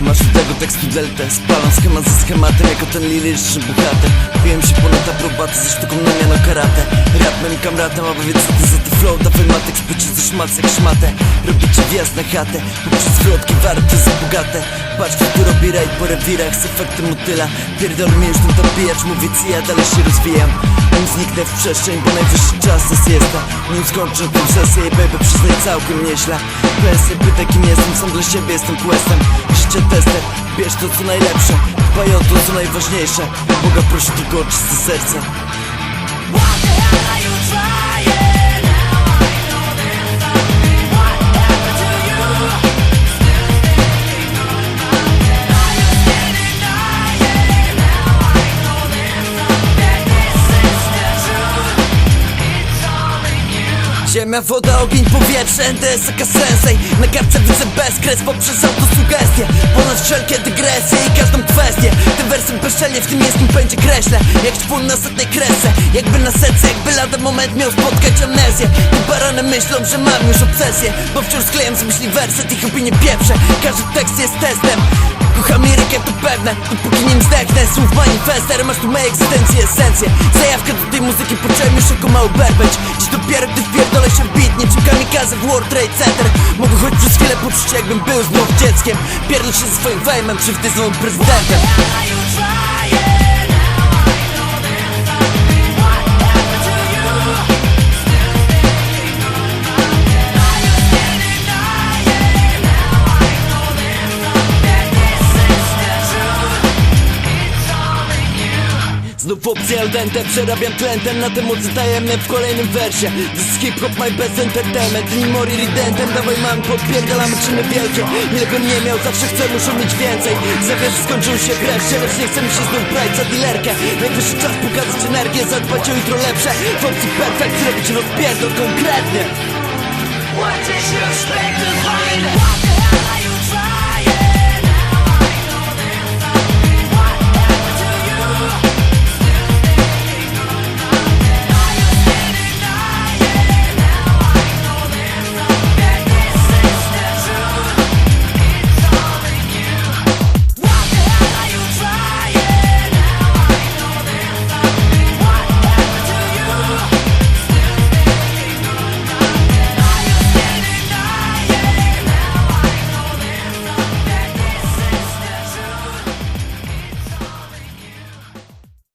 Masz tego tekstu deltę Spalam schemat ze schematem jako ten liryczny bohater. Biłem się ponad aprobatę ze sztuką na miano karate Rap moim kamratem, a powiedz co ty za to flow Dawaj matek, spycie ze szmac jak szmatę Robicie wjazd na chatę Poprzez zwrotki warte za bogate. Patrz kto robi rajd po rewirach z efektem motyla. Pierdol mi już ten dobijacz, mówię ci ja dalej się rozwijam. Nim zniknę w przestrzeń, bo najwyższy czas to siesta Nim skończę tę sesję, baby przyznaj całkiem nieźle. Pensję pytaj kim jestem, sam dla siebie jestem questem. Życie tester, bierz to co najlepsze. Dbaj o to co najważniejsze. Boga proszę tylko o czyste serce Ziemia, woda, ogień, powietrze, NDS, sensei Na kartce widzę bezkres poprzez autosugestię Ponad wszelkie dygresje i każdą kwestię. Tym wersem bezczelnie w tym miejscu będzie kreślę. Jak czpun na setnej kresce. Jakby na setce, jakby lada moment miał spotkać amnezję. Te barany myślą, że mam już obsesję. Bo wciąż sklejam z myśli werset, ich opinie pieprze. Każdy tekst jest testem. Kocham lirykę to pewne, dopóki nim zdechnę Słów manifester, masz tu mojej egzystencji esencję Zajawkę do tej muzyki poczułem już jako mały Dziś dopiero gdy wpierdolę się w beat Niczym kamikaze w World Trade Center. Mogę choć przez chwilę poczuć jakbym był znów dzieckiem. Pierdol się ze swoim fejmem, czy wtedy z nowym prezydentem Znów opcja al dente, przerabiam tlentem Na te mocy tajemne w kolejnym wersie. This is hip hop, my best entertainment. Nie mori ridentem, dawaj mam, podpierdalamy czyny wielkie. Ile bym nie miał, zawsze chcę, muszę mieć więcej. Zawierzę skończył się wreszcie, lecz nie chcę mi się znów brać za dealerkę. Najwyższy czas pokazać energię, zadbać o jutro lepsze. W opcji perfekt, zrobić rozpierdol konkretnie. What is